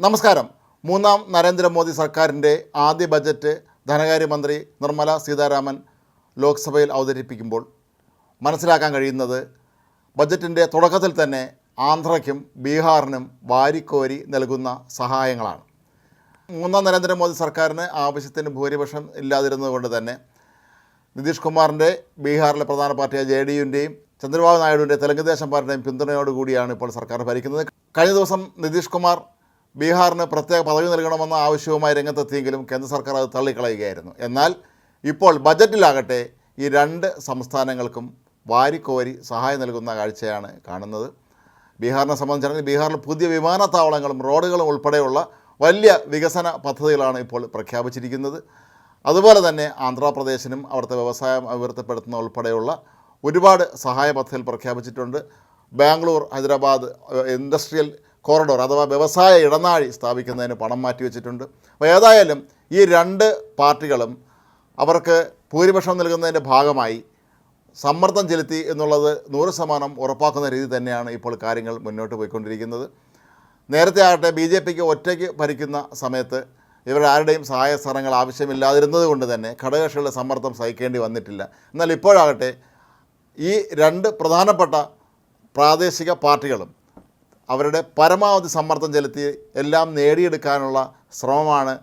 നമസ്കാരം. മൂന്നാം നരേന്ദ്രമോദി സർക്കാരിന്റെ ആദ്യ ബജറ്റ് ധനകാര്യമന്ത്രി നിർമ്മല സീതാരാമൻ ലോക്സഭയിൽ അവതരിപ്പിക്കുമ്പോൾ മനസ്സിലാക്കാൻ കഴിയുന്നത് ബജറ്റിന്റെ തുടക്കത്തിൽ തന്നെ ആന്ധ്രയ്ക്കും ബീഹാറിനും വാരിക്കോരി നൽകുന്ന സഹായങ്ങളാണ്. മൂന്നാം നരേന്ദ്രമോദി സർക്കാരിന് ആവശ്യത്തിന് ഭൂരിപക്ഷം ഇല്ലാതിരുന്നതുകൊണ്ട് തന്നെ നിതീഷ് കുമാറിന്റെ ബീഹാറിലെ പ്രധാന പാർട്ടിയായ ജെ ഡി യുവിന്റെയും ചന്ദ്രബാബു നായിഡുവിന്റെ തെലുങ്ക് ദേശം പാർട്ടിയുടെയും പിന്തുണയോടുകൂടിയാണ് ഇപ്പോൾ സർക്കാർ ഭരിക്കുന്നത്. കഴിഞ്ഞ ദിവസം നിതീഷ് കുമാർ ബീഹാറിന് പ്രത്യേക പദവി നൽകണമെന്ന ആവശ്യവുമായി രംഗത്തെത്തിയെങ്കിലും കേന്ദ്ര സർക്കാർ അത് തള്ളിക്കളയുകയായിരുന്നു. എന്നാൽ ഇപ്പോൾ ബജറ്റിലാകട്ടെ ഈ രണ്ട് സംസ്ഥാനങ്ങൾക്കും വാരിക്കോരി സഹായം നൽകുന്ന കാഴ്ചയാണ് കാണുന്നത്. ബീഹാറിനെ സംബന്ധിച്ചിടത്തോളം ബീഹാറിൽ പുതിയ വിമാനത്താവളങ്ങളും റോഡുകളും ഉൾപ്പെടെയുള്ള വലിയ വികസന പദ്ധതികളാണ് ഇപ്പോൾ പ്രഖ്യാപിച്ചിരിക്കുന്നത്. അതുപോലെ തന്നെ ആന്ധ്രാപ്രദേശിനും അവിടുത്തെ വ്യവസായം അഭിവൃദ്ധിപ്പെടുത്തുന്ന ഉൾപ്പെടെയുള്ള ഒരുപാട് സഹായ പദ്ധതികൾ പ്രഖ്യാപിച്ചിട്ടുണ്ട്. ബാംഗ്ലൂർ ഹൈദരാബാദ് ഇൻഡസ്ട്രിയൽ കോറിഡോർ അഥവാ വ്യവസായ ഇടനാഴി സ്ഥാപിക്കുന്നതിന് പണം മാറ്റിവെച്ചിട്ടുണ്ട് അപ്പോൾ ഏതായാലും ഈ രണ്ട് പാർട്ടികളും അവർക്ക് ഭൂരിപക്ഷം നൽകുന്നതിന്റെ ഭാഗമായി സമ്മർദ്ദം ചെലുത്തി എന്നുള്ളത് നൂറ് ശതമാനം ഉറപ്പാക്കുന്ന രീതി തന്നെയാണ് ഇപ്പോൾ കാര്യങ്ങൾ മുന്നോട്ട് പോയിക്കൊണ്ടിരിക്കുന്നത്. നേരത്തെ ആകട്ടെ ബി ജെ പിക്ക് ഒറ്റയ്ക്ക് ഭരിക്കുന്ന സമയത്ത് ഇവരുടെ ആരുടെയും സഹായ സ്ഥലങ്ങൾ ആവശ്യമില്ലാതിരുന്നത് കൊണ്ട് തന്നെ ഘടകകക്ഷികളുടെ സമ്മർദ്ദം സഹിക്കേണ്ടി വന്നിട്ടില്ല. എന്നാൽ ഇപ്പോഴാകട്ടെ ഈ രണ്ട് പ്രധാനപ്പെട്ട പ്രാദേശിക പാർട്ടികളും അവരുടെ പരമാവധി സമ്മർദ്ദം ചെലുത്തി എല്ലാം നേടിയെടുക്കാനുള്ള ശ്രമമാണ്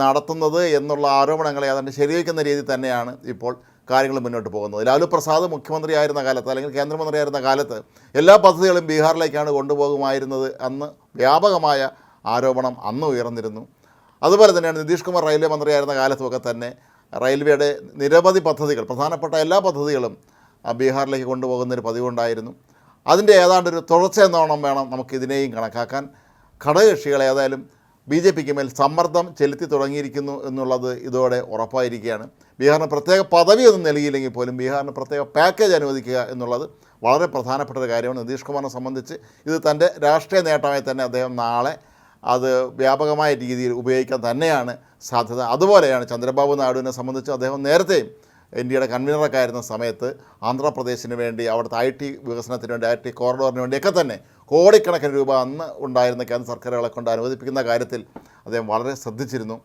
നടത്തുന്നത് എന്നുള്ള ആരോപണങ്ങളെ അതിന്റെ ശരിവയ്ക്കുന്ന രീതി തന്നെയാണ് ഇപ്പോൾ കാര്യങ്ങൾ മുന്നോട്ട് പോകുന്നത്. ലാലു പ്രസാദ് മുഖ്യമന്ത്രിയായിരുന്ന കാലത്ത് അല്ലെങ്കിൽ കേന്ദ്രമന്ത്രിയായിരുന്ന കാലത്ത് എല്ലാ പദ്ധതികളും ബീഹാറിലേക്കാണ് കൊണ്ടുപോകുമായിരുന്നത് അന്ന് വ്യാപകമായ ആരോപണം അന്ന് ഉയർന്നിരുന്നു. അതുപോലെ തന്നെയാണ് നിതീഷ് കുമാർ റെയിൽവേ മന്ത്രിയായിരുന്ന കാലത്തുമൊക്കെ തന്നെ റെയിൽവേയുടെ നിരവധി പദ്ധതികൾ പ്രധാനപ്പെട്ട എല്ലാ പദ്ധതികളും ബീഹാറിലേക്ക് കൊണ്ടുപോകുന്നൊരു പതിവുണ്ടായിരുന്നു. അതിന്റെ ഏതാണ്ട് ഒരു തുടർച്ച എന്നോണം വേണം നമുക്ക് ഇതിനെയും കണക്കാക്കാൻ. ഘടകകക്ഷികൾ ഏതായാലും ബി ജെ പിക്ക് മേൽ സമ്മർദ്ദം ചെലുത്തി തുടങ്ങിയിരിക്കുന്നു എന്നുള്ളത് ഇതോടെ ഉറപ്പായിരിക്കുകയാണ്. ബീഹാറിന് പ്രത്യേക പദവിയൊന്നും നൽകിയില്ലെങ്കിൽ പോലും ബീഹാറിന് പ്രത്യേക പാക്കേജ് അനുവദിക്കുക എന്നുള്ളത് വളരെ പ്രധാനപ്പെട്ട ഒരു കാര്യമാണ്. നിതീഷ് കുമാറിനെ സംബന്ധിച്ച് ഇത് തന്റെ രാഷ്ട്രീയ നേട്ടമായി തന്നെ അദ്ദേഹം നാളെ അത് വ്യാപകമായ രീതിയിൽ ഉപയോഗിക്കാൻ തന്നെയാണ് സാധ്യത. അതുപോലെയാണ് ചന്ദ്രബാബു നായിഡുവിനെ സംബന്ധിച്ച് അദ്ദേഹം നേരത്തെയും ഇന്ത്യയുടെ കൺവീനറൊക്കെ ആയിരുന്ന സമയത്ത് ആന്ധ്രാപ്രദേശിന് വേണ്ടി അവിടുത്തെ ഐ ടി വികസനത്തിന് വേണ്ടി ഐ ടി കോറിഡോറിന് വേണ്ടിയൊക്കെ തന്നെ കോടിക്കണക്കിന് രൂപ അന്ന് ഉണ്ടായിരുന്ന കേന്ദ്ര സർക്കാരുകളെ കൊണ്ട് അനുവദിപ്പിക്കുന്ന കാര്യത്തിൽ അദ്ദേഹം വളരെ ശ്രദ്ധിച്ചിരുന്നു.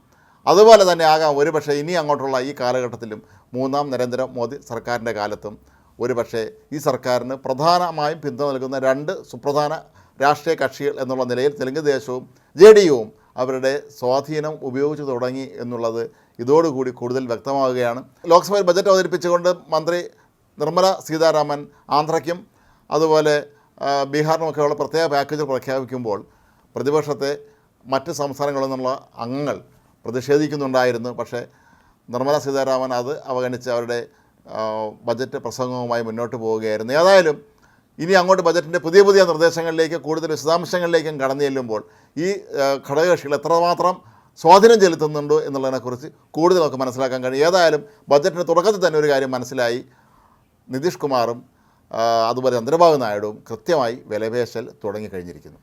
അതുപോലെ തന്നെ ആകാം ഒരുപക്ഷെ ഇനി അങ്ങോട്ടുള്ള ഈ കാലഘട്ടത്തിലും മൂന്നാം നരേന്ദ്രമോദി സർക്കാരിന്റെ കാലത്തും ഒരുപക്ഷെ ഈ സർക്കാരിന് പ്രധാനമായും പിന്തുണ നൽകുന്ന രണ്ട് സുപ്രധാന രാഷ്ട്രീയ കക്ഷികൾ എന്നുള്ള നിലയിൽ തെലുങ്ക് ദേശവും ജെ ഡി യുവും അവരുടെ സ്വാധീനം ഉപയോഗിച്ചു തുടങ്ങി എന്നുള്ളത് ഇതോടുകൂടി കൂടുതൽ വ്യക്തമാവുകയാണ്. ലോക്സഭയിൽ ബജറ്റ് അവതരിപ്പിച്ചുകൊണ്ട് മന്ത്രി നിർമ്മല സീതാരാമൻ ആന്ധ്രയ്ക്കും അതുപോലെ ബീഹാറിനുമൊക്കെയുള്ള പ്രത്യേക പാക്കേജ് പ്രഖ്യാപിക്കുമ്പോൾ പ്രതിപക്ഷത്തെ മറ്റ് സംസ്ഥാനങ്ങളിൽ നിന്നുള്ള അംഗങ്ങൾ പ്രതിഷേധിക്കുന്നുണ്ടായിരുന്നു. പക്ഷേ നിർമ്മല സീതാരാമൻ അത് അവഗണിച്ച് അവരുടെ ബജറ്റ് പ്രസംഗവുമായി മുന്നോട്ട് പോവുകയായിരുന്നു. ഏതായാലും ഇനി അങ്ങോട്ട് ബജറ്റിന്റെ പുതിയ പുതിയ നിർദ്ദേശങ്ങളിലേക്ക് കൂടുതൽ വിശദാംശങ്ങളിലേക്കും കടന്നു ചെല്ലുമ്പോൾ ഈ ഘടകകക്ഷികൾ എത്രമാത്രം സ്വാധീനം ചെലുത്തുന്നുണ്ടോ എന്നുള്ളതിനെക്കുറിച്ച് കൂടുതൽ നമുക്ക് മനസ്സിലാക്കാൻ കഴിയും. ഏതായാലും ബജറ്റിന്റെ തുടക്കത്തിൽ തന്നെ ഒരു കാര്യം മനസ്സിലായി. നിതീഷ് കുമാറും അതുപോലെ ചന്ദ്രബാബു നായിഡുവും കൃത്യമായി വിലപേശൽ തുടങ്ങിക്കഴിഞ്ഞിരിക്കുന്നു.